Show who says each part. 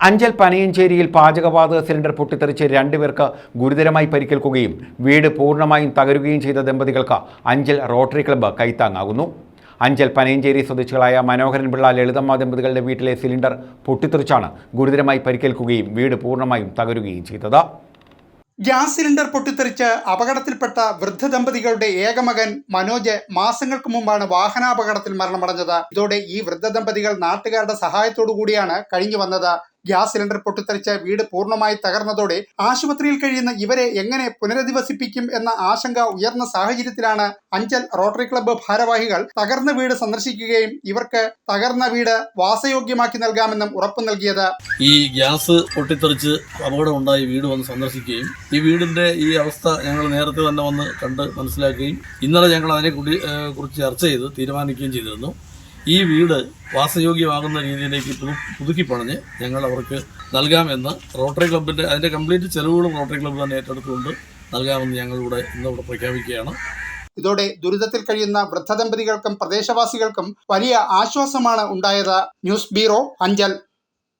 Speaker 1: അഞ്ചൽ പനയഞ്ചേരിയിൽ പാചകവാതക സിലിണ്ടർ പൊട്ടിത്തെറിച്ച് രണ്ടുപേർക്ക് ഗുരുതരമായി പരിക്കേൽക്കുകയും വീട് പൂർണമായും തകരുകയും ചെയ്ത ദമ്പതികൾക്ക് അഞ്ചൽ റോട്ടറി ക്ലബ്ബ് കൈത്താങ്ങാകുന്നു. അഞ്ചൽ പനയഞ്ചേരി സ്വദേശികളായ മനോഹരൻ പിള്ള ലളിതമ്മ ദമ്പതികളുടെ വീട്ടിലെ സിലിണ്ടർ പൊട്ടിത്തെറിച്ചാണ് ഗുരുതരമായി പരിക്കേൽക്കുകയും വീട് പൂർണമായും തകരുകയും ചെയ്തത്.
Speaker 2: ഗ്യാസ് സിലിണ്ടർ പൊട്ടിത്തെറിച്ച് അപകടത്തിൽപ്പെട്ട വൃദ്ധ ദമ്പതികളുടെ ഏകമകൻ മനോജ് മാസങ്ങൾക്ക് മുമ്പാണ് വാഹനാപകടത്തിൽ മരണമടഞ്ഞത്. ഇതോടെ ഈ വൃദ്ധ ദമ്പതികൾ നാട്ടുകാരുടെ സഹായത്തോടു കൂടിയാണ് കഴിഞ്ഞു വന്നത്. ഗ്യാസ് സിലിണ്ടർ പൊട്ടിത്തെറിച്ച് വീട് പൂർണമായി തകർന്നതോടെ ആശുപത്രിയിൽ കഴിയുന്ന ഇവരെ എങ്ങനെ പുനരധിവസിപ്പിക്കും എന്ന ആശങ്ക ഉയർന്ന സാഹചര്യത്തിലാണ് അഞ്ചൽ റോട്ടറി ക്ലബ്ബ് ഭാരവാഹികൾ തകർന്ന വീട് സന്ദർശിക്കുകയും ഇവർക്ക് തകർന്ന വീട് വാസയോഗ്യമാക്കി നൽകാമെന്നും ഉറപ്പു നൽകിയത്.
Speaker 3: ഈ ഗ്യാസ് പൊട്ടിത്തെറിച്ച് അപകടമുണ്ടായി വീട് വന്ന് സന്ദർശിക്കുകയും ഈ വീടിന്റെ ഈ അവസ്ഥ ഞങ്ങൾ നേരത്തെ തന്നെ വന്ന് കണ്ട് മനസ്സിലാക്കുകയും ഇന്നലെ ഞങ്ങൾ അതിനെ കുറിച്ച് ചർച്ച ചെയ്ത് തീരുമാനിക്കുകയും ചെയ്തിരുന്നു. ഈ വീട് വാസയോഗ്യമാകുന്ന രീതിയിലേക്ക് പുതു- പുതുക്കി പണിഞ്ഞ് ഞങ്ങൾ അവർക്ക് നൽകാമെന്ന് റോട്ടറി ക്ലബിന്റെ അതിന്റെ കംപ്ലീറ്റ് ചെലവുകളും റോട്ടറി ക്ലബ്ബ് തന്നെ ഏറ്റെടുത്തുകൊണ്ട് നൽകാമെന്ന് ഞങ്ങളിവിടെ ഇന്നിവിടെ പ്രഖ്യാപിക്കുകയാണ്.
Speaker 2: ഇതോടെ ദുരിതത്തിൽ കഴിയുന്ന വൃദ്ധ ദമ്പതികൾക്കും പ്രദേശവാസികൾക്കും വലിയ ആശ്വാസമാണ് ഉണ്ടായത്. News bureau Anchal.